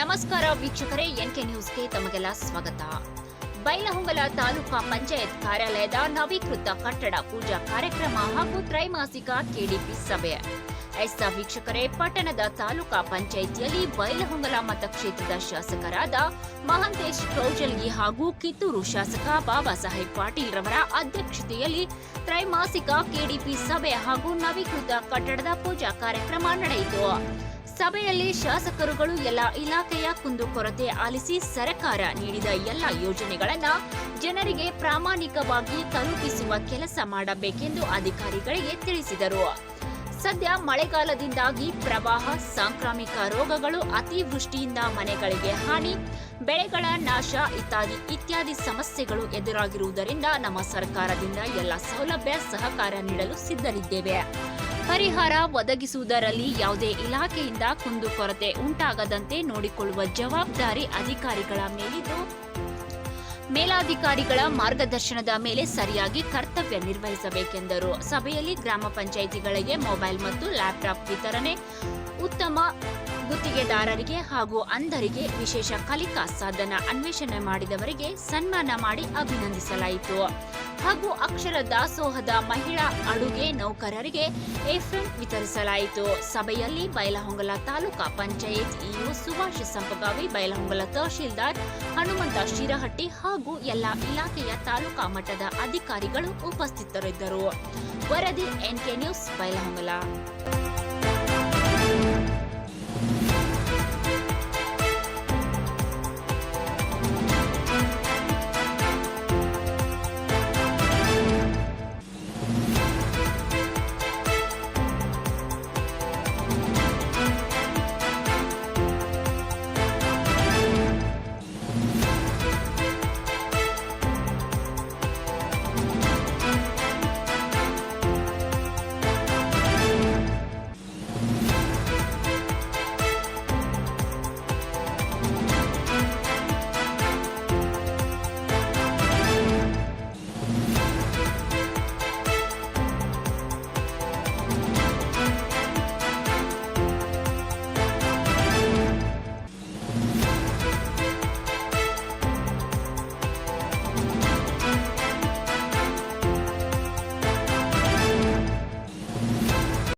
ನಮಸ್ಕಾರ ವೀಕ್ಷಕರೇ, ಎನ್ಕೆ ನ್ಯೂಸ್ಗೆ ತಮಗೆಲ್ಲ ಸ್ವಾಗತ. ಬೈಲಹೊಂಗಲ ತಾಲೂಕಾ ಪಂಚಾಯತ್ ಕಾರ್ಯಾಲಯದ ನವೀಕೃತ ಕಟ್ಟಡ ಪೂಜಾ ಕಾರ್ಯಕ್ರಮ ಹಾಗೂ ತ್ರೈಮಾಸಿಕ ಕೆಡಿಪಿ ಸಭೆ. ಎಸ್ತ ವೀಕ್ಷಕರೇ, ಪಟ್ಟಣದ ತಾಲೂಕಾ ಪಂಚಾಯಿತಿಯಲ್ಲಿ ಬೈಲಹೊಂಗಲ ಮತಕ್ಷೇತ್ರದ ಶಾಸಕರಾದ ಮಹಂತೇಶ್ ಕೌಜಲ್ಗಿ ಹಾಗೂ ಕಿತ್ತೂರು ಶಾಸಕ ಬಾಬಾ ಸಾಹೇಬ್ ಪಾಟೀಲ್ ರವರ ಅಧ್ಯಕ್ಷತೆಯಲ್ಲಿ ತ್ರೈಮಾಸಿಕ ಕೆಡಿಪಿ ಸಭೆ ಹಾಗೂ ನವೀಕೃತ ಕಟ್ಟಡದ ಪೂಜಾ ಕಾರ್ಯಕ್ರಮ ನಡೆಯಿತು. ಸಭೆಯಲ್ಲಿ ಶಾಸಕರುಗಳು ಎಲ್ಲ ಇಲಾಖೆಯ ಕುಂದುಕೊರತೆ ಆಲಿಸಿ ಸರ್ಕಾರ ನೀಡಿದ ಎಲ್ಲ ಯೋಜನೆಗಳನ್ನು ಜನರಿಗೆ ಪ್ರಾಮಾಣಿಕವಾಗಿ ತಲುಪಿಸುವ ಕೆಲಸ ಮಾಡಬೇಕೆಂದು ಅಧಿಕಾರಿಗಳಿಗೆ ತಿಳಿಸಿದರು. ಸದ್ಯ ಮಳೆಗಾಲದಿಂದಾಗಿ ಪ್ರವಾಹ, ಸಾಂಕ್ರಾಮಿಕ ರೋಗಗಳು, ಅತಿವೃಷ್ಟಿಯಿಂದ ಮನೆಗಳಿಗೆ ಹಾನಿ, ಬೆಳೆಗಳ ನಾಶ ಇತ್ಯಾದಿ ಇತ್ಯಾದಿ ಸಮಸ್ಯೆಗಳು ಎದುರಾಗಿರುವುದರಿಂದ ನಮ್ಮ ಸರ್ಕಾರದಿಂದ ಎಲ್ಲ ಸೌಲಭ್ಯ, ಸಹಕಾರ ನೀಡಲು ಸಿದ್ಧರಿದ್ದೇವೆ. ಪರಿಹಾರ ಒದಗಿಸುವುದರಲ್ಲಿ ಯಾವುದೇ ಇಲಾಖೆಯಿಂದ ಕುಂದುಕೊರತೆ ಉಂಟಾಗದಂತೆ ನೋಡಿಕೊಳ್ಳುವ ಜವಾಬ್ದಾರಿ ಅಧಿಕಾರಿಗಳ ಮೇಲಿದ್ದು ಮೇಲಾಧಿಕಾರಿಗಳ ಮಾರ್ಗದರ್ಶನದ ಮೇಲೆ ಸರಿಯಾಗಿ ಕರ್ತವ್ಯ ನಿರ್ವಹಿಸಬೇಕೆಂದರು. ಸಭೆಯಲ್ಲಿ ಗ್ರಾಮ ಪಂಚಾಯಿತಿಗಳಿಗೆ ಮೊಬೈಲ್ ಮತ್ತು ಲ್ಯಾಪ್ಟಾಪ್ ವಿತರಣೆ, ಉತ್ತಮ ಗುತ್ತಿಗೆದಾರರಿಗೆ ಹಾಗೂ ಅಂಧರಿಗೆ ವಿಶೇಷ ಕಲಿಕಾ ಸಾಧನ ಅನ್ವೇಷಣೆ ಮಾಡಿದವರಿಗೆ ಸನ್ಮಾನ ಮಾಡಿ ಅಭಿನಂದಿಸಲಾಯಿತು. ಹಾಗೂ ಅಕ್ಷರ ದಾಸೋಹದ ಮಹಿಳಾ ಅಡುಗೆ ನೌಕರರಿಗೆ ಏಫ್ರೆನ್ ವಿತರಿಸಲಾಯಿತು. ಸಭೆಯಲ್ಲಿ ಬೈಲಹೊಂಗಲ ತಾಲೂಕಾ ಪಂಚಾಯತ್ ಇಒ ಸುಭಾಷ್ ಸಂಪಗಾವಿ, ಬೈಲಹೊಂಗಲ ತಹಶೀಲ್ದಾರ್ ಹನುಮಂತ ಶಿರಹಟ್ಟಿ ಹಾಗೂ ಎಲ್ಲ ಇಲಾಖೆಯ ತಾಲೂಕಾ ಮಟ್ಟದ ಅಧಿಕಾರಿಗಳು ಉಪಸ್ಥಿತರಿದ್ದರು. ವರದಿ ಎನ್ಕೆ ನ್ಯೂಸ್, ಬೈಲಹೊಂಗಲ.